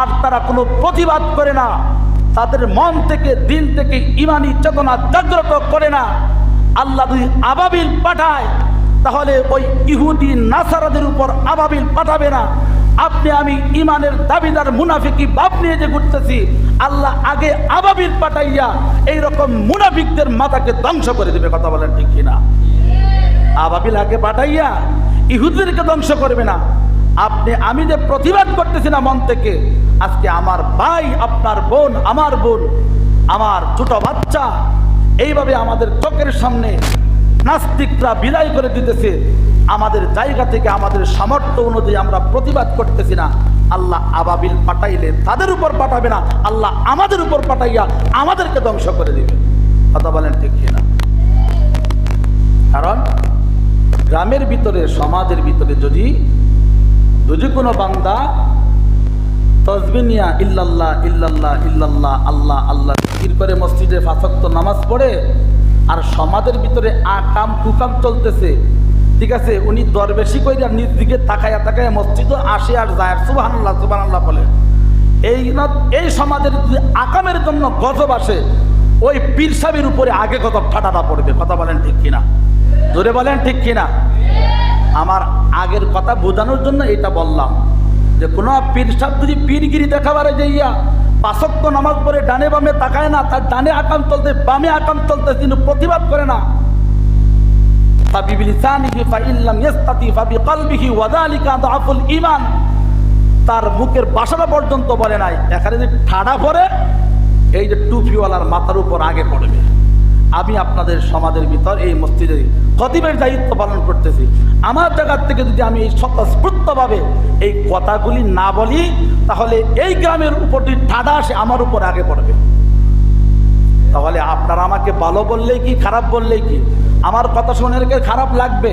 আর তারা কোনো প্রতিবাদ করে না। তাদের মন থেকে দিল থেকে ইমানি চেতনা জাগ্রত করে না। আল্লাহ যদি আবাবিল পাঠায়, তাহলে ওই ইহুদি, নাসারাদের উপর আবাবিল পাঠাবে না। আপনি, আমি ইমানের দাবিদার মুনাফিকি বাপ নিয়ে যে ঘুরতেছি, আল্লাহ আগে আবাবিল পাঠাইয়া এইরকম মুনাফিকদের মাথাকে ধ্বংস করে দেবে, কথা বলেন ঠিক কিনা? আবাবিল আগে পাঠাইয়া ইহুদিদেরকে ধ্বংস করবে না। আপনি আমি যে প্রতিবাদ করতেছি না মন থেকে, আজকে আমার ভাই, আপনার বোন, আমার বোন, আমার ছোট বাচ্চা, এইভাবে আমাদের চোখের সামনে নাস্তিকরা বিদায় করে দিতেছে, আমাদের জায়গা থেকে আমাদের সামর্থ্য অনুযায়ী আমরা প্রতিবাদ করতেছি না। আল্লাহ আবাবিল পাঠাইলে তাদের উপর পাঠাবে না, আল্লাহ আমাদের উপর পাঠাইয়া আমাদেরকে ধ্বংস করে দিবে। কথা বলেন ঠিক না কারণ গ্রামের ভিতরে, সমাজের ভিতরে যদি যদি কোনো বান্দা তসবিনিয়া ইল্লাল্লাহ ইল্লাল্লাহ ইল্লাল্লাহ, আল্লাহ আল্লাহ জিকির করে মসজিদে ফাঁসক্ত নামাজ পড়ে আর সমাজের ভিতরে আকাম কুকাম চলতেছে। ঠিক আছে, উনি দরবেশি কইরা নিজ দিকে তাকায়া তাকায়া মসজিদও আসে আর যায়। সুবাহ আল্লাহ সুবাহ আল্লাহ বলে। এই এই সমাজের আকামের জন্য গজব আসে, ওই পীর উপরে আগে গজব ফাটাটা পড়বে। কথা বলেন ঠিক কিনা? জোরে বলেন ঠিক কিনা? আমার আগের কথা বোঝানোর জন্য এটা বললাম যে কোনো পীর সাহেব যদি পীরগিরি দেখাবারে যাইয়া পাশক্ত নামাজ পড়ে ডানে বামে তাকায় না, তার ডানে আকাম চলতে, বামে আকাম চলতে তিনি প্রতিবাদ করে না। তার মুখের বাসাটা পর্যন্ত বলে নাই। এখানে যদি ঠাডা পড়ে, এই যে টুপিওয়ালার মাথার উপর আগে পড়বে। আমি আপনাদের সমাজের ভিতর এই মসজিদে খতিবের দায়িত্ব পালন করতেছি। আমার জায়গার থেকে যদি আমি এই স্বতঃস্ফূর্তভাবে এই কথাগুলি না বলি, তাহলে এই গ্রামের উপরটি ঠাডা আসে আমার উপর আগে পড়বে। তাহলে আপনারা আমাকে ভালো বললেই কি, খারাপ বললেই কি? আমার কথা শুনে খারাপ লাগবে।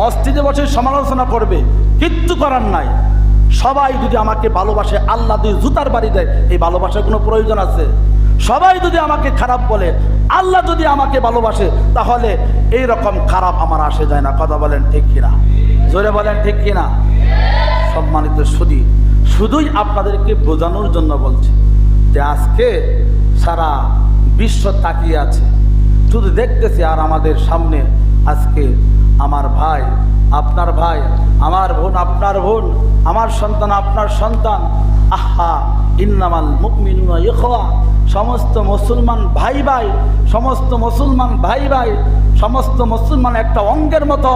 মসজিদে বসে সমালোচনা করবে, কিচ্ছু করার নাই। সবাই যদি আমাকে ভালোবাসে, আল্লাহ যদি জুতার বাড়ি দেয়, এই ভালোবাসার কোনো প্রয়োজন আছে? সবাই যদি আমাকে খারাপ বলে, আল্লাহ যদি আমাকে ভালোবাসে, তাহলে এই রকম খারাপ আমার আসে যায় না। কথা বলেন ঠিক কিনা? জোরে বলেন ঠিক কিনা? সম্মানিত সুদী, শুধুই আপনাদেরকে বোঝানোর জন্য বলছি যে আজকে সারা বিশ্ব তাকিয়ে আছে। শুধু দেখতেছি আর আমাদের সামনে আজকে আমার ভাই, আপনার ভাই, আমার বোন আপনার বোন, আমার সন্তান, আপনার সন্তান। আহা, ইন্নামাল মুকমিনুনা ইখওয়া। সমস্ত মুসলমান ভাই ভাই, সমস্ত মুসলমান ভাই ভাই, সমস্ত মুসলমান একটা অঙ্গের মতো,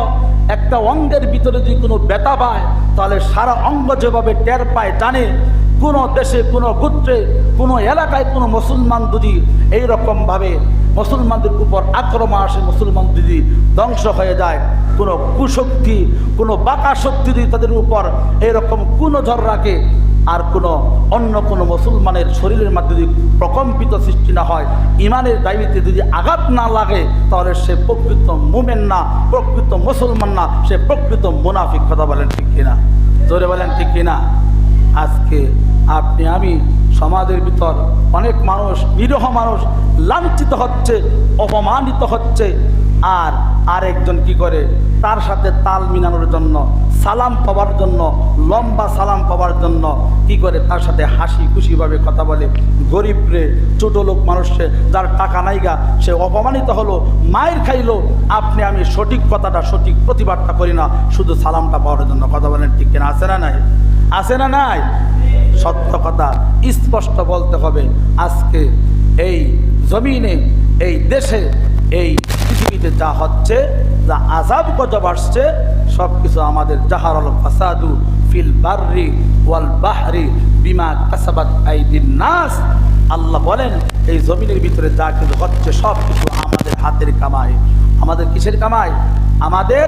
একটা অঙ্গের ভিতরে যদি কোনো ব্যথা পায়, তাহলে সারা অঙ্গ যেভাবে টের পায়, জানে, কোনো দেশে, কোনো গোত্রে, কোনো এলাকায় কোনো মুসলমান যদি এইরকমভাবে মুসলমানদের উপর আক্রমণ আসে, মুসলমান যদি ধ্বংস হয়ে যায়, কোনো কুশক্তি, কোনো বাঁকা শক্তি যদি তাদের উপর এরকম কোনো ঝড় রাখে, আর কোনো অন্য কোনো মুসলমানের শরীরের মধ্যে যদি প্রকম্পিত সৃষ্টি না হয়, ইমানের দাবিতে যদি আঘাত না লাগে, তাহলে সে প্রকৃত মুমেন না, প্রকৃত মুসলমান না, সে প্রকৃত মুনাফিক, কথা বলেন ঠিক কিনা? জোরে বলেন ঠিক কিনা? আজকে আপনি, আমি সমাজের ভিতর অনেক মানুষ, নিরহ মানুষ লাঞ্ছিত হচ্ছে, অপমানিত হচ্ছে। আর আরেকজন কি করে? তার সাথে তাল মিলানোর জন্য, সালাম পাওয়ার জন্য, লম্বা সালাম পাওয়ার জন্য কি করে? তার সাথে হাসি খুশিভাবে কথা বলে। গরিব রে, ছোট লোক মানুষে যার টাকা নাইগা সে অপমানিত হলো, মায়ের খাইলো। আপনি আমি সঠিক কথাটা, সঠিক প্রতিবাদটা করি না, শুধু সালামটা পাওয়ার জন্য কথা বলেন, ঠিক কেনা? আছে না নাই? আছে না নাই? সত্য কথা স্পষ্ট বলতে হবে। আজকে এই জমিনে, এই দেশে, এই পৃথিবীতে যা হচ্ছে, যা আজাব গজব আসছে সব কিছু আমাদের জাহারল ফাসাদু ফিল বাররি ওয়াল বাহরি বিমা কাসাবাত আইদিন নাস। আল্লাহ বলেন, এই জমিনের ভিতরে যা কিছু হচ্ছে সব কিছু আমাদের হাতের কামাই। আমাদের কিসের কামাই? আমাদের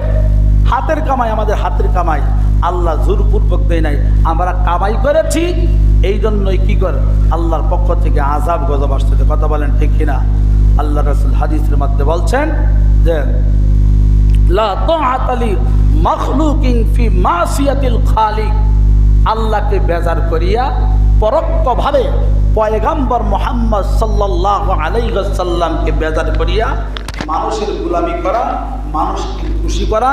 হাতের কামাই, আমাদের হাতের কামাই। আল্লাহ জোরপূর্বক দেয় নাই। আমরা কামাই করেছি এই জন্যই কি করে? আল্লাহর পক্ষ থেকে আজাব গজব আসছে। কথা বলেন ঠিক কিনা? আল্লাহ রসুল হাদিসের মধ্যে বলছেন যে আল্লাহকে বেজার করিয়া পরোক্ষভাবে পয়গাম্বর মোহাম্মদ সাল্লাল্লাহু আলাইহি ওয়াসাল্লামকে বেজার করিয়া মানুষের গুলামি করা, মানুষকে খুশি করা,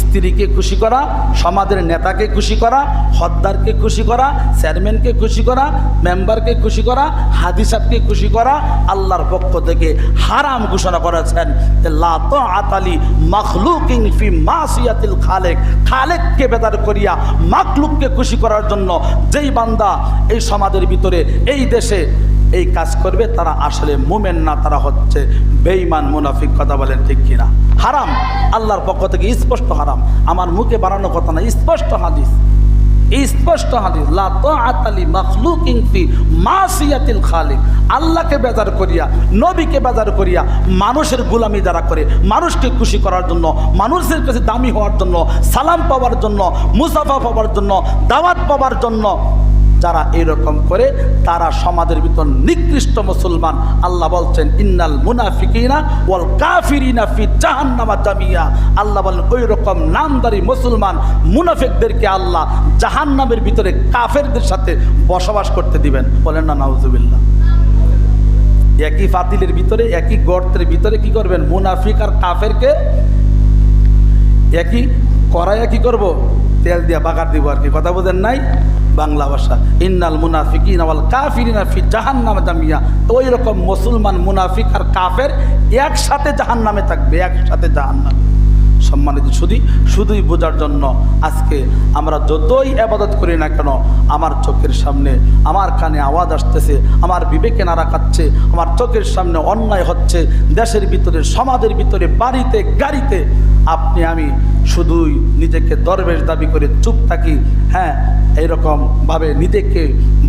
স্ত্রীকে খুশি করা, সমাজের নেতাকে খুশি করা হদ্দারকে খুশি করা, চেয়ারম্যানকে খুশি করা, মেম্বারকে খুশি করা হাদিসাবকে খুশি করা, আল্লাহর পক্ষ থেকে হারাম ঘোষণা করেছেন আতালি মখলুকিং ফি মাসিয়াতিল খালেক। খালেককে বেদার করিয়া মাকলুককে খুশি করার জন্য যেই বান্দা এই সমাজের ভিতরে, এই দেশে এই কাজ করবে, তারা আসলে মুমেন না, তারা হচ্ছে বেঈমান, মুনাফিক, কথা বলেন ঠিক কিনা। হারাম, আল্লাহর পক্ষ থেকে স্পষ্ট হারাম। আমার মুখে বানানো কথা না, স্পষ্ট হাদিস। স্পষ্ট হাদিস। মাসিয়াতিল খালিক। আল্লাহকে বেজার করিয়া, নবীকে বেজার করিয়া, মানুষের গোলামি যারা করে, মানুষকে খুশি করার জন্য, মানুষের কাছে দামি হওয়ার জন্য, সালাম পাওয়ার জন্য, মুসাফা পাওয়ার জন্য, দাওয়াত পাওয়ার জন্য যারা এরকম করে, তারা সমাজের ভিতর নিকৃষ্ট মুসলমান। আল্লাহ বলছেন, ইন্নাল মুনাফিকিনা ওয়াল কাফিরিনা ফি জাহান্নামা জামিয়া। আল্লাহ বলেন ওই রকম নামদারি মুসলমান মুনাফিকদেরকে আল্লাহ জাহান্নামের ভিতরে কাফেরদের সাথে বসবাস করতে দিবেন। বলেন না, নাউজুবিল্লাহ। একই ফাতিলের ভিতরে, একই গর্তের ভিতরে কি করবেন? মুনাফিক আর কাফেরকে একই কড়াইয়া কি করব? তেল দিয়া বাগার দিব আর কি। কথা বোঝেন নাই? বাংলা ভাষা। ইন্নাল মুনাফিকিন আওয়াল কাফিরিনা ফি জাহান্নামে জামিয়া। তো ওই রকম মুসলমান মুনাফিক আর কাফের একসাথে জাহান্নামে থাকবে, একসাথে জাহান্নামে। সম্মানিত শুধু শুধুই বোঝার জন্য আজকে আমরা যতই আবাদত করি না কেন, আমার চোখের সামনে, আমার কানে আওয়াজ আসতেছে, আমার বিবেকে নাড়া খাচ্ছে, আমার চোখের সামনে অন্যায় হচ্ছে, দেশের ভিতরে, সমাজের ভিতরে, বাড়িতে, গাড়িতে, আপনি আমি শুধুই নিজেকে দরবেশ দাবি করে চুপ থাকি হ্যাঁ এইরকমভাবে নিজেকে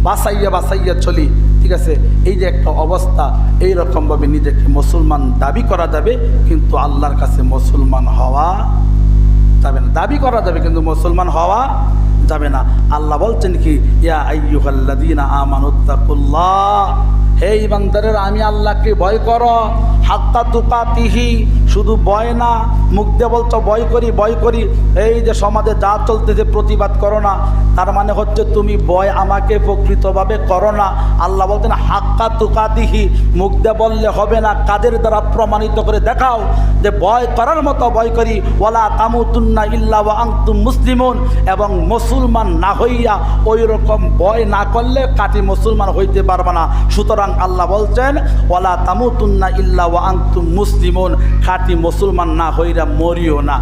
বাসাইয়া বাসাইয়া চলি, ঠিক আছে? এই যে একটা অবস্থা এই রকমভাবে নিজেকে মুসলমান দাবি করা যাবে, কিন্তু আল্লাহর কাছে মুসলমান হওয়া যাবে না। দাবি করা যাবে, কিন্তু মুসলমান হওয়া যাবে না। আল্লাহ বলছেন কি, ইয়া আইয়ুহাল্লাযীনা আমানুত্তাকুল্লাহ হে ইমানদারের, আমি আল্লাহকে ভয় করো। হাত্তা তুকাতিহি, শুধু ভয় না, মুখ দিয়ে বলছো, ভয় করি ভয় করি। এই যে সমাজে যা চলতেছে, প্রতিবাদ করো না। তার মানে হচ্ছে, তুমি ভয় আমাকে প্রকৃতভাবে করো না। আল্লাহ বলতেন হাক্কা তুকাতিহি, মুখ দিয়ে বললে হবে না, কাদের দ্বারা প্রমাণিত করে দেখাও যে ভয় করার মতো ভয় করি। ওয়ালা তামুতুন্না ইল্লা ওয়া আনতুম মুসলিমুন। এবং মুসলমান না হইয়া ওই রকম ভয় না করলে কাটি মুসলমান হইতে পারবে না। সুতরাং আল্লাহ বলছেন ওলা তামুতুন্না ইল্লা ওয়া আনতুম মুসলিমুন। খাঁটি মুসলমান না হইরা মরিও না।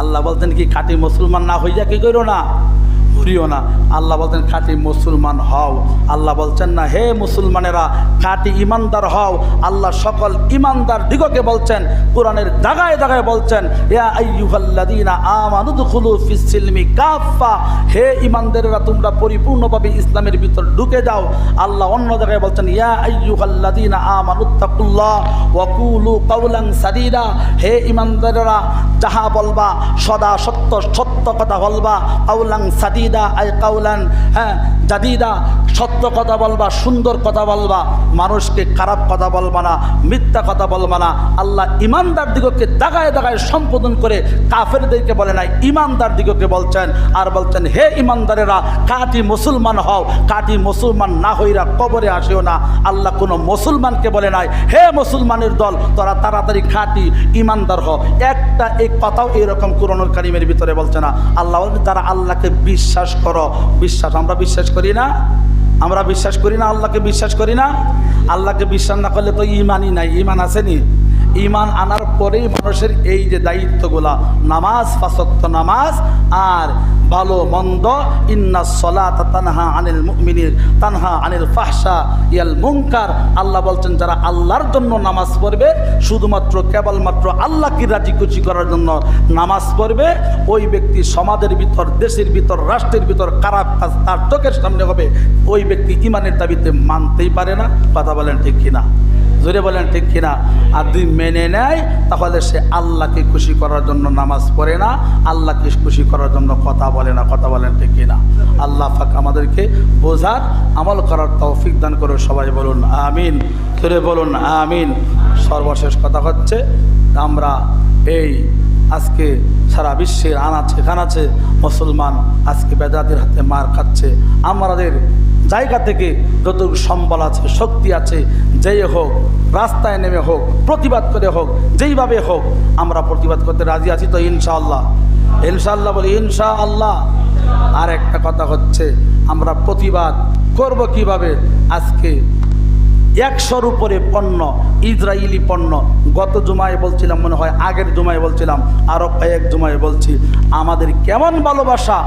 আল্লাহ বলতেন কি, খাঁটি মুসলমান না হইয়া কি করো না? মরিও না। আল্লাহ বলতেন খাঁটি মুসলমান হও। আল্লাহ বলছেন, না, হে মুসলমানেরা খাঁটি ইমানদার হও। আল্লাহ সকল ইমানদার দিগকে বলছেন, কোরআনের দাগায় দাগায় বলছেন হে ইমানদারেরা, তোমরা পরিপূর্ণভাবে ইসলামের ভিতর ঢুকে যাও। আল্লাহ অন্য জায়গায় বলছেন হে ইমানদারেরা, যাহা বলবা, সদা সত্য সত্য কথা বলবা। কাউলাং সাদিদা আই কাউলান হ্যাঁ জাদিদা সত্য কথা বলবা, সুন্দর কথা বলবা, মানুষকে খারাপ কথা বলবা না, মিথ্যা কথা বলবা না। আল্লাহ ইমানদার দিগকে দাগায় দাগায় সম্বোধন করে কাফেরদেরকে বলে নাই, ইমানদার দিগকে বলছেন, আর বলছেন, হে ইমানদারেরা কাটি মুসলমান হও কাটি মুসলমান না হইরা কবরে আসেও না। আল্লাহ কোনো মুসলমানকে বলে নাই, হে মুসলমানের দল, তোরা তাড়াতাড়ি খাঁটি ইমানদার হ। একটা এই কথাও এরকম কোরআনুল কারিমের ভিতরে বলছে না। আল্লাহ তারা আল্লাহকে বিশ্বাস করো। বিশ্বাস, আমরা বিশ্বাস করি না? আমরা বিশ্বাস করি না, আল্লাহকে বিশ্বাস করি না? আল্লাহকে বিশ্বাস না করলে তো ইমানই নাই। ইমান আসেনি? ইমান আনার পরেই মানুষের এই যে দায়িত্বগুলা, নামাজ ফাসক্ত নামাজ, আর ভালো মন্দ, ইন্না সলাত তানহা আনিল মুমিনির তানহা আনিল ফাহসা ইয়াল মুনকার। আল্লাহ বলছেন, যারা আল্লাহর জন্য নামাজ পড়বে, শুধুমাত্র কেবলমাত্র আল্লাহকে রাজি খুশি করার জন্য নামাজ পড়বে, ওই ব্যক্তি সমাজের ভিতর, দেশের ভিতর, রাষ্ট্রের ভিতর খারাপ কাজ তার চোখের সামনে হবে, ওই ব্যক্তি ইমানের দাবিতে মানতেই পারে না। কথা বলেন ঠিক কিনা? জোরে বলেন ঠিক কিনা? আর দুই মেনে নেয়, তাহলে সে আল্লাহকে খুশি করার জন্য নামাজ পড়ে না, আল্লাহকে খুশি করার জন্য কথা বলে না। কথা বলেন ঠিক কিনা? আল্লাহ ফাক আমাদেরকে বোঝার, আমল করার তৌফিক দান করে সবাই বলুন আমিন। জোরে বলুন আমিন। সর্বশেষ কথা হচ্ছে, আমরা এই আজকে সারা বিশ্বের আনাচে কানাচে মুসলমান আজকে বেদাদের হাতে মার খাচ্ছে। আমাদের জায়গা থেকে যতটুকু সম্বল আছে, শক্তি আছে যেই হোক, রাস্তায় নেমে হোক, প্রতিবাদ করে হোক, যেইভাবে হোক, আমরা প্রতিবাদ করতে রাজি আছি তো ইনশাআল্লাহ। ইনশাআল্লাহ বলি, ইনশাআল্লাহ। আর একটা কথা হচ্ছে, আমরা প্রতিবাদ করব কীভাবে? আজকে একশোর উপরে পণ্য ইসরায়েলি পণ্য। গত জুমায় বলছিলাম, মনে হয় আগের জুমায় বলছিলাম আরও কয়েক জুমায় বলছি, আমাদের কেমন ভালোবাসা?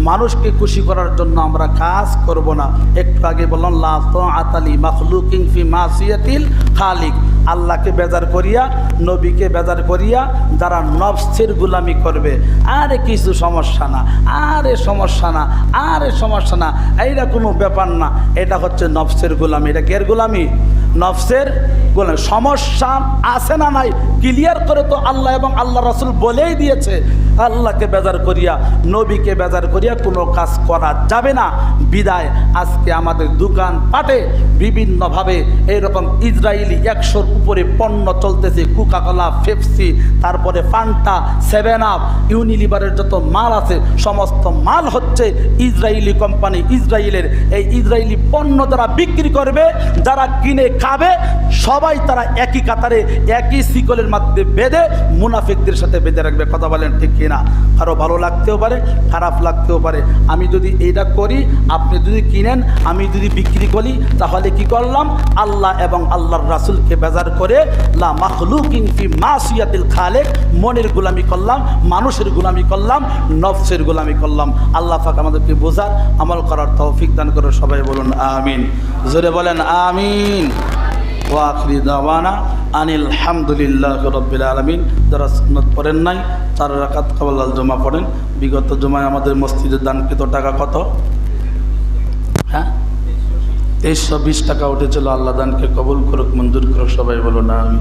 মানুষকে খুশি করার জন্য আমরা কাজ করব না। একটু আগে বললাম লাস্ত আতালি মাখলুকিং ফি মাসিয়াতিল খালিক। আল্লাহকে বেজার করিয়া, নবীকে বেজার করিয়া যারা নফসের গুলামি করবে। আরে কিছু সমস্যা না, আরে সমস্যা না, আরে সমস্যা না, এইটা কোনো ব্যাপার না। এটা হচ্ছে নফসের গোলামি। এটা কের গোলামি? নফসের গোলামি। সমস্যা আছে না নাই? ক্লিয়ার করে তো আল্লাহ এবং আল্লাহ রসুল বলেই দিয়েছে। আল্লাহকে বেজার করিয়া, নবীকে বেজার করিয়া কোনো কাজ করা যাবে না। বিদায়। আজকে আমাদের দোকান পাটে বিভিন্নভাবে এইরকম ইসরায়েলি একশোর উপরে পণ্য চলতেছে কুকাকলা ফেপসি তারপরে ফান্টা সেভেন আপ ইউনিলিভারের যত মাল আছে, সমস্ত মাল হচ্ছে ইসরায়েলি কোম্পানি, ইসরায়েলের। এই ইসরায়েলি পণ্য যারা বিক্রি করবে, যারা কিনে খাবে, সবাই তারা একই কাতারে, একই শিকলের মধ্যে বেঁধে মুনাফিকদের সাথে বেঁধে রাখবে। কথা বলেন ঠিক কিনা? কারও ভালো লাগতেও পারে, খারাপ লাগতেও পারে। আমি যদি এইটা করি, আপনি যদি কিনেন, আমি যদি বিক্রি করি, তাহলে কি করলাম? আল্লাহ এবং আল্লাহর রাসুলকে বেজার করে, লা মাখলুকিং ফি মাসিয়াতিল খালেক, মনের গোলামি করলাম, মানুষের গোলামি করলাম, নফসের গোলামি করলাম। আল্লাহ পাক আমাদেরকে বোঝার, আমল করার তৌফিক দান করে সবাই বলুন আমিন। জোরে বলেন আমিন। ওয়াখরি দাওয়ানা আনিল হামদুলিল্লাহ রব্বিল আলমিন। যারা সুন্নত পড়েন নাই, চার রাকাত কবলাল জমা পড়েন। বিগত জমায় আমাদের মসজিদের দানকৃত টাকা কত? তেইশশো বিশ টাকা উঠেছিল আল্লাহ দানকে কবুল করুক মঞ্জুর করুক সবাই বলো না আমি